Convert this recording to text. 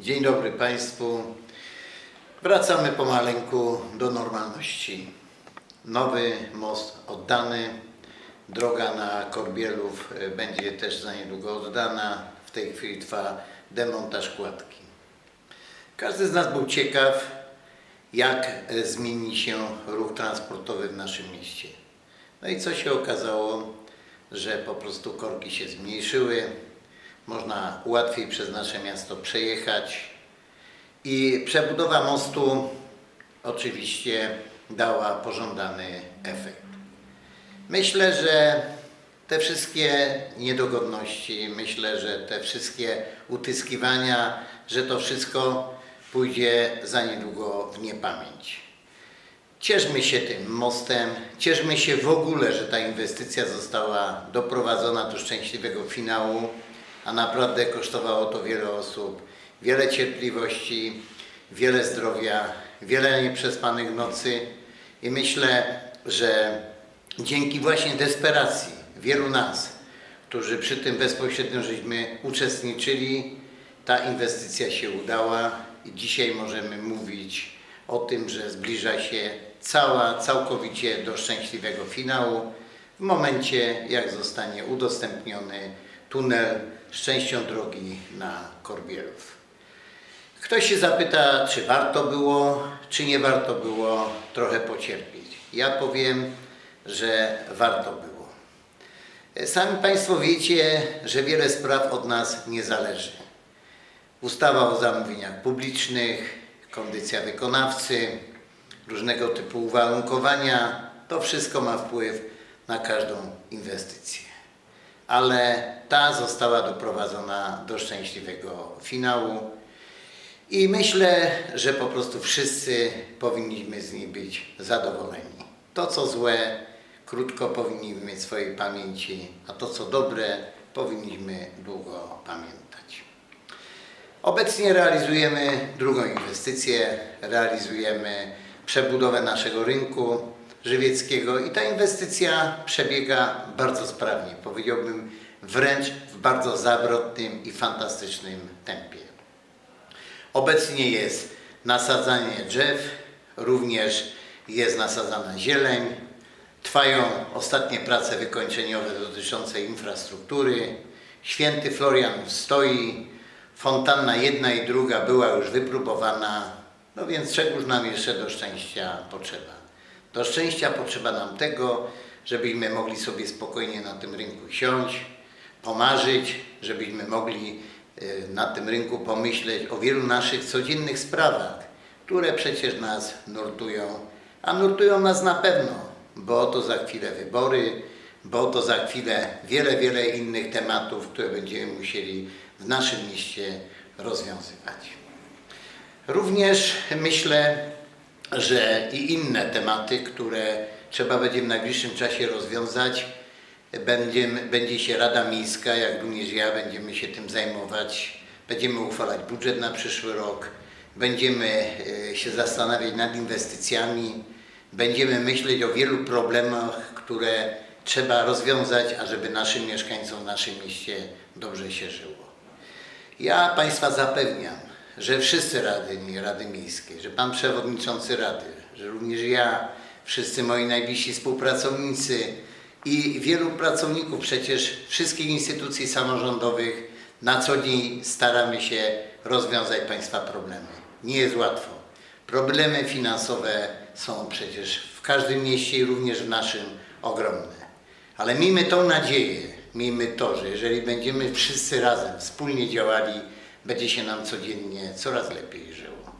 Dzień dobry Państwu. Wracamy pomaleńku do normalności. Nowy most oddany. Droga na Korbielów e, będzie też za niedługo oddana. W tej chwili trwa demontaż kładki. Każdy z nas był ciekaw, jak e, zmieni się ruch transportowy w naszym mieście. No i co się okazało, że po prostu korki się zmniejszyły, można łatwiej przez nasze miasto przejechać i przebudowa mostu oczywiście dała pożądany efekt. Myślę, że te wszystkie niedogodności, myślę, że te wszystkie utyskiwania, że to wszystko pójdzie za niedługo w niepamięć. Cieszmy się tym mostem, cieszmy się w ogóle, że ta inwestycja została doprowadzona do szczęśliwego finału, a naprawdę kosztowało to wiele osób, wiele cierpliwości, wiele zdrowia, wiele nieprzespanych nocy. I myślę, że dzięki właśnie desperacji wielu nas, którzy przy tym bezpośrednio żeśmy uczestniczyli, ta inwestycja się udała i dzisiaj możemy mówić o tym, że zbliża się cała, całkowicie do szczęśliwego finału w momencie, jak zostanie udostępniony tunel z częścią drogi na Korbielów. Ktoś się zapyta, czy warto było, czy nie warto było trochę pocierpieć. Ja powiem, że warto było. Sami Państwo wiecie, że wiele spraw od nas nie zależy. Ustawa o zamówieniach publicznych, kondycja wykonawcy, różnego typu uwarunkowania, to wszystko ma wpływ na każdą inwestycję. Ale ta została doprowadzona do szczęśliwego finału i myślę, że po prostu wszyscy powinniśmy z niej być zadowoleni. To, co złe, krótko powinniśmy mieć w swojej pamięci, a to, co dobre, powinniśmy długo pamiętać. Obecnie realizujemy drugą inwestycję, realizujemy przebudowę naszego rynku żywieckiego i ta inwestycja przebiega bardzo sprawnie, powiedziałbym wręcz w bardzo zawrotnym i fantastycznym tempie. Obecnie jest nasadzanie drzew, również jest nasadzana zieleń. Trwają ostatnie prace wykończeniowe dotyczące infrastruktury. Święty Florian stoi, fontanna jedna i druga była już wypróbowana, no więc czegoż nam jeszcze do szczęścia potrzeba? Do szczęścia potrzeba nam tego, żebyśmy mogli sobie spokojnie na tym rynku siąść, pomarzyć, żebyśmy mogli y, na tym rynku pomyśleć o wielu naszych codziennych sprawach, które przecież nas nurtują, a nurtują nas na pewno, bo oto za chwilę wybory, bo oto za chwilę wiele, wiele innych tematów, które będziemy musieli w naszym mieście rozwiązywać. Również myślę, że i inne tematy, które trzeba będzie w najbliższym czasie rozwiązać, będziemy, będzie się Rada Miejska, jak również ja, będziemy się tym zajmować. Będziemy uchwalać budżet na przyszły rok, będziemy e, się zastanawiać nad inwestycjami, będziemy myśleć o wielu problemach, które trzeba rozwiązać, ażeby naszym mieszkańcom w naszym mieście dobrze się żyło. Ja Państwa zapewniam, że wszyscy radni Rady Miejskiej, że Pan Przewodniczący Rady, że również ja, wszyscy moi najbliżsi współpracownicy i wielu pracowników przecież wszystkich instytucji samorządowych na co dzień staramy się rozwiązać Państwa problemy. Nie jest łatwo. Problemy finansowe są przecież w każdym mieście i również w naszym ogromne. Ale miejmy tą nadzieję, miejmy to, że jeżeli będziemy wszyscy razem wspólnie działali, będzie się nam codziennie coraz lepiej żyło.